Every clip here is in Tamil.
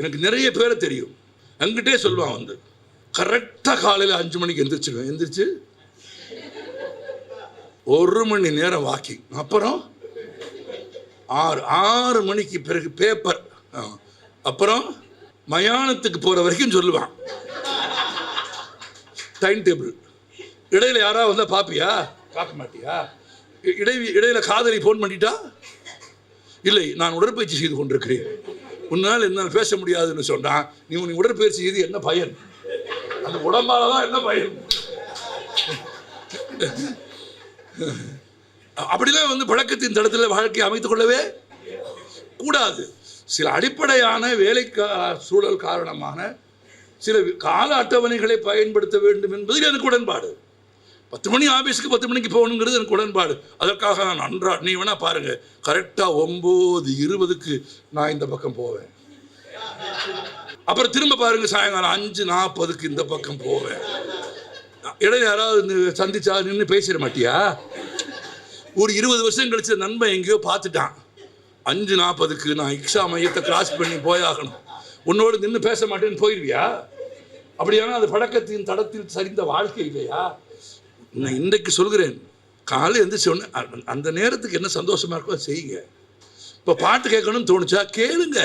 எனக்கு நிறைய பேரை தெரியும். அங்கிட்டே சொல்லுவான் வந்து கரெக்டாக காலையில் அஞ்சு மணிக்கு எந்திரிச்சிருவேன் எந்திரிச்சு ஒரு மணி நேரம் வாக்கிங். அப்புறம் ஆறு ஆறு மணிக்கு பிறகு பேப்பர். அப்புறம் மயானத்துக்கு போகிற வரைக்கும் சொல்லுவான். Time table. இடையில யாராவது வந்தால் பார்ப்பியா பார்க்க மாட்டியா? இடை இடையில காதலி ஃபோன் பண்ணிட்டா? இல்லை நான் உடற்பயிற்சி செய்து கொண்டிருக்கிறேன். உன்னால் என்னால் பேச முடியாதுன்னு சொன்னான். நீ உன் உடற்பயிற்சி செய்து என்ன பயன்? அந்த உடம்பால தான் என்ன பயன்? அப்படிலாம் வந்து பழக்கத்தின் தடத்தில் வாழ்க்கையை அமைத்துக் கொள்ளவே கூடாது. சில அடிப்படையான வேலை கா- சூழல் காரணமான சில கால அட்டவணைகளை பயன்படுத்த வேண்டும் என்பதில் எனக்கு உடன்பாடு. பத்து மணி ஆஃபீஸுக்கு பத்து மணிக்கு போகணுங்கிறது எனக்கு உடன்பாடு. அதற்காக நான் அன்றா நீ வேணால் பாருங்கள் கரெக்டாக ஒம்பது இருபதுக்கு நான் இந்த பக்கம் போவேன். அப்புறம் திரும்ப பாருங்கள் சாயங்காலம் அஞ்சு நாற்பதுக்கு இந்த பக்கம் போவேன். இடையில யாராவது சந்திச்சா நின்று பேசிட மாட்டியா? ஒரு இருபது வருஷம் கழிச்ச நண்பன் எங்கேயோ பார்த்துட்டான். அஞ்சு நாற்பதுக்கு நான் இக்ஷா மையத்தை கிராஸ் பண்ணி போயாகணும். உன்னோடு நின்று பேச மாட்டேன்னு போயிடுவியா அப்படியானா அது பழக்கத்தின் தடத்தில் சரிந்த வாழ்க்கை இல்லையா? நான் இன்றைக்கு சொல்கிறேன். காலை எந்த உடனே அந்த நேரத்துக்கு என்ன சந்தோஷமாக இருக்கோ அதை செய்யுங்க. இப்போ பாட்டு கேட்கணும்னு தோணுச்சா? கேளுங்க.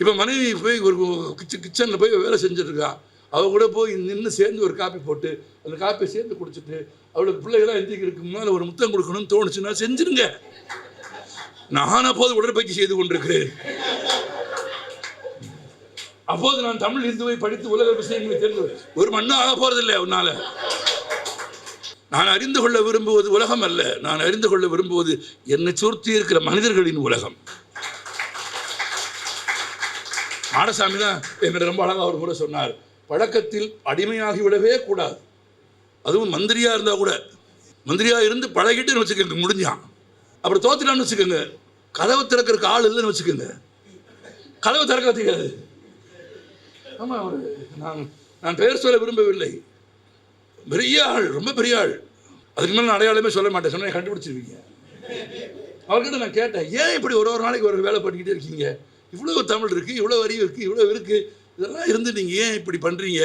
இப்போ மனைவி போய் ஒரு கிச்சன் கிச்சனில் போய் வேலை செஞ்சுருக்கா அவள் கூட போய் நின்று சேர்ந்து ஒரு காப்பி போட்டு அந்த காப்பியை சேர்ந்து குடிச்சிட்டு அவளுக்கு பிள்ளைகளாக எந்திரிக்கிறதுக்கு முன்னால் ஒரு முத்தம் கொடுக்கணும்னு தோணுச்சுன்னா செஞ்சிருங்க. நான் அப்போது உடற்பயிற்சி செய்து கொண்டிருக்கிறேன். அப்போது நான் தமிழ் இந்துவை படித்து உலக விஷயங்களை தெரிந்து ஒரு மண்ணாக போகிறதில்லை போறதில்லை உன்னால நான் அறிந்து கொள்ள விரும்புவது உலகம் அல்ல. நான் அறிந்து கொள்ள விரும்புவது என்னை சுருத்தி இருக்கிற மனிதர்களின் உலகம். மாடசாமி தான் என்கிட்ட ரொம்ப அழகாக ஒரு முறை சொன்னார். பழக்கத்தில் அடிமையாகி விடவே கூடாது. அதுவும் மந்திரியா இருந்தால் கூட. மந்திரியா இருந்து பழகிட்டுன்னு வச்சுக்கோங்க முடிஞ்சான். அப்புறம் தோத்துட்டான்னு வச்சுக்கோங்க. கதவை திறக்கிறதுக்கு ஆள் இல்லைன்னு வச்சுக்கோங்க. கதவை திறக்க தெரியாது ஆமாம் ஒரு நான் நான் பெயர் சொல்ல விரும்பவில்லை. பெரிய ஆள் ரொம்ப பெரிய ஆள் அதுக்கு மேலே நான் அடையாளமே சொல்ல மாட்டேன். சொன்ன கண்டுபிடிச்சிருவீங்க. அவர்கிட்ட நான் கேட்டேன் ஏன் இப்படி ஒரு ஒரு நாளைக்கு ஒரு வேலை பண்ணிக்கிட்டே இருக்கீங்க? இவ்வளோ தமிழ் இருக்குது இவ்வளோ வரி இருக்குது இவ்வளோ இருக்குது இதெல்லாம் இருந்து நீங்கள் ஏன் இப்படி பண்ணுறீங்க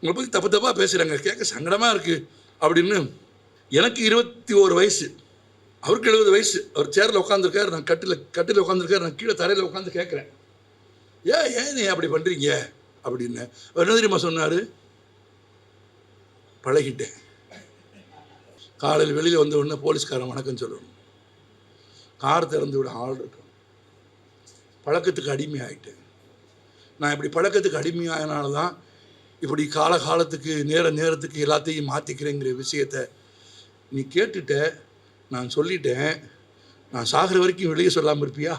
உங்களை பற்றி தப்பு தப்பாக பேசுகிறாங்க கேட்க சங்கடமாக இருக்குது அப்படின்னு எனக்கு இருபத்தி ஓரு வயசு. அவருக்கு எழுபது வயசு. அவர் சேரில் உட்காந்துருக்காரு நான் கட்டில் கட்டில் உட்காந்துருக்காரு நான் கீழே தரையில் உட்காந்து கேட்குறேன். ஏன் ஏன் நீ அப்படி பண்ணுறீங்க அப்படின்னு. அவர் என்ன தெரியுமா சொன்னார்? பழகிட்டேன். காலையில் வெளியில் வந்த உடனே போலீஸ்காரன் வணக்கம் சொல்லணும். கார் திறந்து விட ஆள் இருக்கும் பழக்கத்துக்கு அடிமை ஆகிட்டேன் நான் இப்படி பழக்கத்துக்கு அடிமையானால தான் இப்படி காலகாலத்துக்கு நேர நேரத்துக்கு எல்லாத்தையும் மாற்றிக்கிறேங்கிற விஷயத்த நீ கேட்டுட்ட நான் சொல்லிட்டேன். நான் சாகிற வரைக்கும் வெளியே சொல்லாமல் இருப்பியா?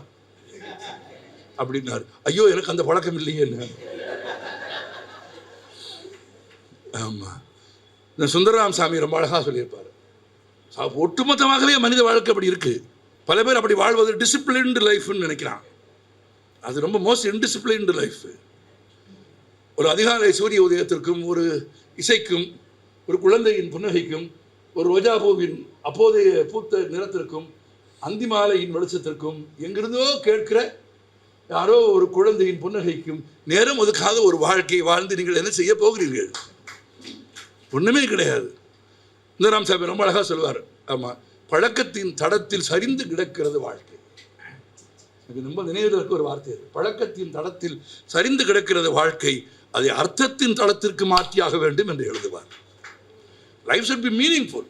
அப்படின்னாரு. ஐயோ எனக்கு அந்த பழக்கம் இல்லையேன்னு ஆமாம் இந்த சுந்தரராம் சாமி ரொம்ப அழகாக சொல்லியிருப்பார். ஒட்டுமொத்தமாகவே மனித வாழ்க்கை அப்படி இருக்குது பல பேர் அப்படி வாழ்வது டிசிப்ளின்டு லைஃப்னு நினைக்கிறான். அது ரொம்ப மோஸ்ட் இன்டிசிப்ளின்டு லைஃப் ஒரு அதிகாலை சூரிய உதயத்திற்கும் ஒரு இசைக்கும் ஒரு குழந்தையின் புன்னகைக்கும் ஒரு ரோஜாபூவின் அப்போதைய பூத்த நிறத்திற்கும் அந்திமாலையின் வெளிச்சத்திற்கும் எங்கிருந்தோ கேட்கிற யாரோ ஒரு குழந்தையின் புன்னகைக்கும் நேரம் ஒதுக்காத ஒரு வாழ்க்கையை வாழ்ந்து நீங்கள் என்ன செய்ய போகிறீர்கள்? ஒன்றுமே கிடையாது. இந்த ராம் சாமி ரொம்ப அழகாக சொல்லுவார் ஆமாம் பழக்கத்தின் தடத்தில் சரிந்து கிடக்கிறது வாழ்க்கை. எனக்கு ரொம்ப நினைவில் இருக்க ஒரு வார்த்தை அது. பழக்கத்தின் தடத்தில் சரிந்து கிடக்கிறது வாழ்க்கை அதை அர்த்தத்தின் தளத்திற்கு மாற்றியாக வேண்டும் என்று எழுதுவார். Life should be meaningful